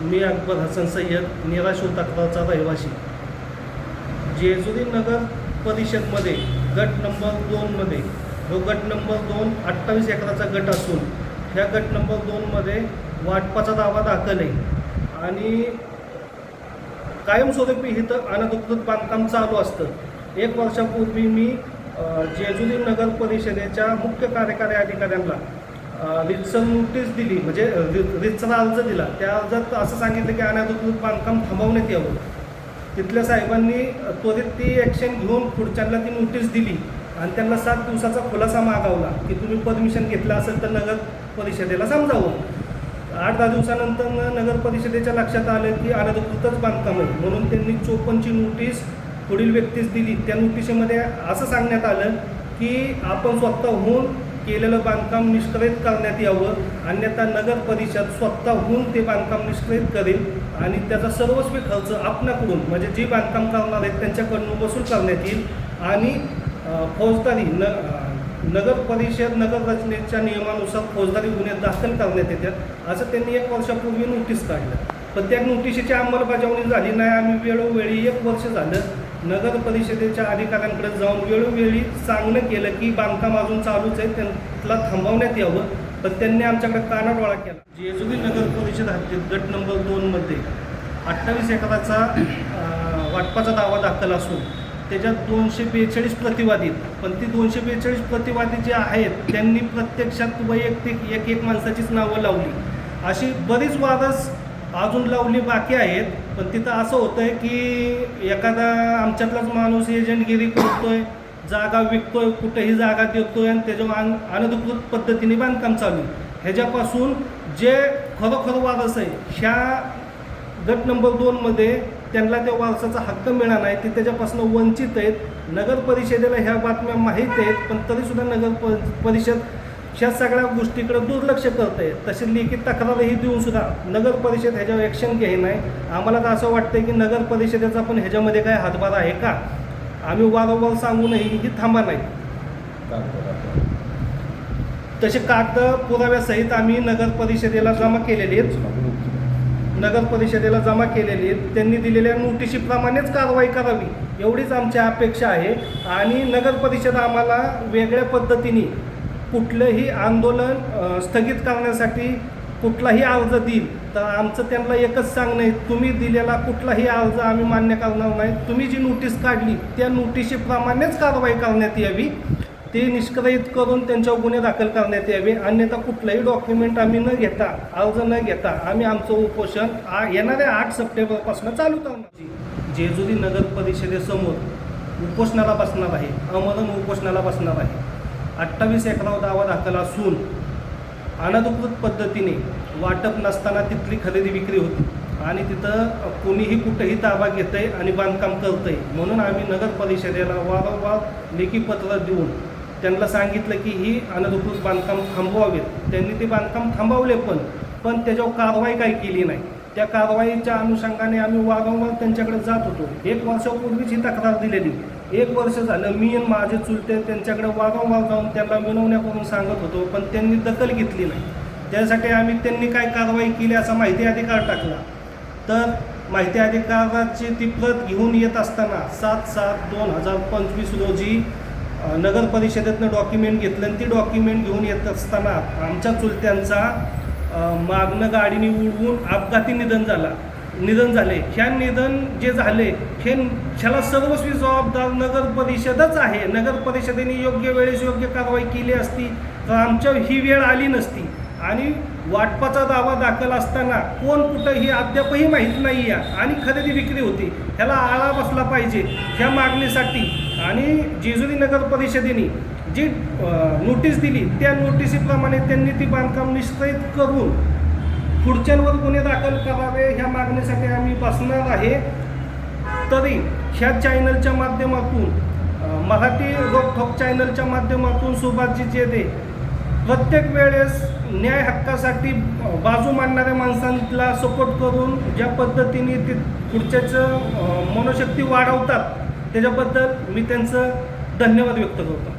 मी अकबर हसन सय्यद निराशू तक्रारचा रहिवासी जेजुरी नगर परिषदमध्ये गट नंबर दोनमध्ये जो गट नंबर दोन अठ्ठावीस एकराचा गट असून ह्या गट नंबर दोनमध्ये वाटपाचा दावा दाखल आहे. आणि कायमस्वरूपी इथं अनधिकृत बांधकाम चालू असतं. एक वर्षापूर्वी मी जेजुरी नगर परिषदेच्या मुख्य कार्यकारी अधिकाऱ्यांना अ, नोटीस दिली. म्हणजे अ, अर्ज दिला. त्या अर्जात असं सांगितलं की अनधिकृत बांधकाम थांबवण्यात यावं तिथल्या साहेबांनी त्वरित ती ॲक्शन घेऊन पुढच्यांना ती नोटीस दिली. आणि त्यांना सात दिवसाचा खुलासा मागावला. की तुम्ही परमिशन घेतलं असेल तर नगर परिषदेला समजावं. आठ दहा दिवसानंतर नगर परिषदेच्या लक्षात आलं की अनधिकृतच बांधकाम आहे. म्हणून त्यांनी चोपन्नची नोटीस पुढील व्यक्तीस दिली. त्या नोटिशीमध्ये असं सांगण्यात आलं की आपण स्वतःहून केलेलं बांधकाम निष्क्रियत करण्यात यावं. अन्यथा नगर परिषद स्वतःहून ते बांधकाम निष्क्रियत करेल आणि त्याचा सर्वस्वी खर्च आपणाकडून म्हणजे जे बांधकाम करणार आहेत त्यांच्याकडून वसूल करण्यात येईल. आणि फौजदारी न नगर परिषद नगर रचनेच्या नियमानुसार फौजदारी गुन्हे दाखल करण्यात येतात. असं त्यांनी एक वर्षापूर्वी नोटीस काढलं. पण त्या नोटिशीची अंमलबजावणी झाली नाही. आम्ही वेळोवेळी एक वर्ष झालं नगर परिषदेच्या अधिकाऱ्यांकडे जाऊन वेळोवेळी सांगणं केलं की बांधकाम अजून चालूच आहे त्याला थांबवण्यात यावं. पण त्यांनी आमच्याकडे कानाडोळा केला. जेजुरी नगर परिषद हद्दीत गट नंबर दोनमध्ये अठ्ठावीस एकराचा वाटपाचा दावा दाखल असून त्याच्यात दोनशे बेचाळीस प्रतिवादी पण ती दोनशे बेचाळीस प्रतिवादी जे आहेत त्यांनी प्रत्यक्षात वैयक्तिक एक एक माणसाचीच नावं लावली. अशी बरीच वादच अजून लावली बाकी आहेत पण तिथं असं होतंय की एखादा आमच्यातलाच माणूस एजंटगिरी करतोय जागा विकतोय कुठेही जागा देतोय आणि त्याच्यावर अन अनधिकृत पद्धतीने बांधकाम चालू आहे. ह्याच्यापासून जे खरोखर वारस आहे ह्या गट नंबर दोनमध्ये त्यांना त्या वारसाचा हक्क मिळाला नाही ते त्याच्यापासून वंचित आहेत नगर परिषदेला ह्या बातम्या माहीत आहेत पण तरीसुद्धा नगर परिषद ह्या सगळ्या गोष्टीकडे दुर्लक्ष करत तशी लेखी तक्रारही देऊन सुद्धा नगर परिषद ह्याच्यावर ॲक्शन घे नाही. आम्हाला तर असं वाटतं की नगर परिषदेचा पण ह्याच्यामध्ये काय हातभार आहे का? आम्ही वारंवार सांगूनही ही थांबा नाही. तसे कागद पुराव्यासहित आम्ही नगर परिषदेला जमा केलेली आहेत. नगर परिषदेला जमा केलेली आहेत. त्यांनी दिलेल्या नोटिशीप्रमाणेच कारवाई करावी एवढीच आमची अपेक्षा आहे. आणि नगर परिषद आम्हाला वेगळ्या पद्धतीने कुठलंही आंदोलन स्थगित करण्यासाठी कुठलाही अर्ज देईल तर आमचं त्यांना एकच सांगणं आहे तुम्ही दिलेला कुठलाही अर्ज आम्ही मान्य करणार नाही. तुम्ही जी नोटीस काढली त्या नोटिशीप्रमाणेच कारवाई करण्यात यावी. ते निष्क्रियित करून त्यांच्यावर गुन्हे दाखल करण्यात यावे. अन्यथा कुठलंही डॉक्युमेंट आम्ही न घेता अर्ज न घेता आम्ही आमचं उपोषण आ येणाऱ्या आठ सप्टेंबरपासून चालू करणार जेजुरी नगर परिषदेसमोर उपोषणाला बसणार आहे अमरण उपोषणाला बसणार आहे. अठ्ठावीस एकरावर दावा दाखल असून अनधिकृत पद्धतीने वाटप नसताना तिथली खरेदी विक्री होती. आणि तिथं कोणीही कुठेही ताबा घेत आहे आणि बांधकाम करत आहे म्हणून आम्ही नगर परिषदेला वारंवार लेखी पत्र देऊन त्यांना सांगितलं की ही अनधिकृत बांधकाम थांबवावेत. त्यांनी ते बांधकाम थांबवले पण पण त्याच्यावर कारवाई काही केली नाही. त्या कारवाईच्या अनुषंगाने आम्ही वारंवार त्यांच्याकडे जात होतो. एक वर्षापूर्वीच ही तक्रार दिलेली. एक वर्ष झालं मी आणि माझे चुलते त्यांच्याकडे वारंवार जाऊन त्यांना विनवण्या करून सांगत होतो पण त्यांनी दखल घेतली नाही. त्यासाठी आम्ही त्यांनी काय कारवाई केली असा माहिती अधिकार टाकला. तर माहिती अधिकाराची ती प्रत घेऊन येत असताना सात सात दोन हजार पंचवीस रोजी नगर परिषदेतनं डॉक्युमेंट घेतलं आणि ती डॉक्युमेंट घेऊन येत असताना आमच्या चुलत्यांचा मागणं गाडीने उडवून अपघाती निधन झाला. निधन झाले. ह्या निधन जे झाले हे ह्याला सर्वस्वी जबाबदार नगर परिषदच आहे. नगर परिषदेने योग्य वेळेस योग्य कारवाई केली असती तर आमच्या ही वेळ आली नसती. आणि वाटपाचा दावा दाखल असताना कोण कुठं ही अद्यापही माहीत नाही आहे आणि खरेदी विक्री होती. ह्याला आळा बसला पाहिजे ह्या मागणीसाठी. आणि जेजुरी नगर परिषदेने जी नोटीस दिली त्या नोटिसीप्रमाणे त्यांनी ती बांधकाम निश्चित करून पुढच्यांवर गुन्हे दाखल करावे ह्या मागणीसाठी आम्ही बसणार आहे. तरी ह्या चॅनलच्या माध्यमातून मराठी रोकठोक चॅनलच्या माध्यमातून सुभाषजी जेदे प्रत्येक वेळेस न्याय हक्कासाठी बाजू मांडणाऱ्या माणसांना सपोर्ट करून ज्या पद्धतीने ते पुढच्याचं मनोशक्ती वाढवतात त्याच्याबद्दल मी त्यांचं धन्यवाद व्यक्त करतो.